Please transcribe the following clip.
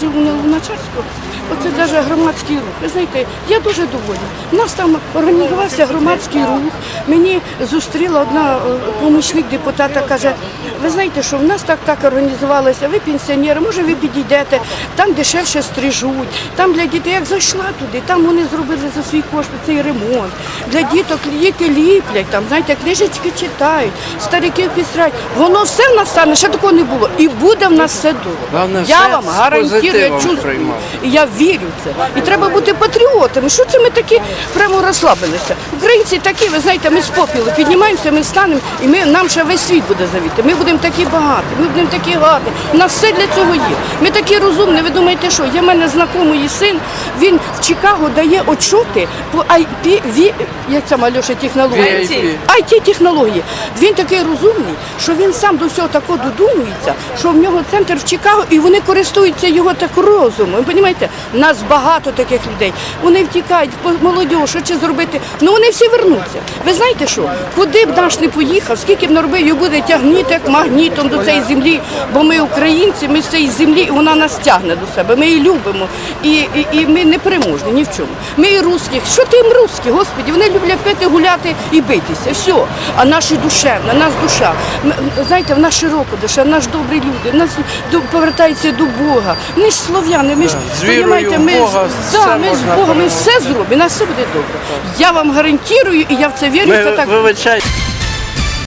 живу у Луначарську, оце навіть громадський рух. Ви знаєте, я дуже довольна. У нас там організувався громадський рух. Мені зустріла одна е, помічник депутата, каже, ви знаєте, що в нас так так організувалося, ви пенсіонери, може ви підійдете, там дешевше стрижуть, там для дітей, як зайшла туди, там вони зробили за свій кошт цей ремонт. Для діток діти ліплять, там, знаєте, книжечки читають, стариків підстрають. Воно все в нас стане, ще такого не було. І буде в нас все добре. Я все вам гарантую, я чувствую. І я вірю в це. І треба бути патріотами. Що це ми такі прямо розслабилися? Українці такі, ви знаєте, ми з попілу піднімаємося, ми станемо, і ми, нам ще весь світ буде завіти. Ми будемо такі багаті, ми будемо такі гарні. У нас все для цього є. Ми такі розумні. Ви думаєте, що? Є в мене знайомий син, він в Чикаго дає отчоти по IP, як це Альоша, технології? It технології. Він такий розумний, що він сам до всього такого додумується, що в нього центр в Чикаго, і вони користуються його так розумом. Ви розумієте? Нас багато таких людей. Вони втікають, по- молодь, що чи зробити? Ну вони всі вернуться. Ви знаєте що? Куди б наш не поїхав, скільки б не робив, його буде тягнути як магнітом до цієї землі, бо ми українці, ми з цієї землі, і вона нас тягне до себе. Ми її любимо. І, і, і ми не переможні ні в чому. Ми і русських. Що ти їм русські, господі? Вони люблять пити, гуляти і битися. Все. А наші душевна, нас душа. М- м- Знаєте, в нас широка душа, в нас добрі люди, в нас до- повертаються до Бога. Ми ж слов'яни, ми ж в ми, Бога да, ми з Богом, ми все зробимо, нас все буде добре. Я вам гарантую, і я в це вірю. Ми це так вибачайте.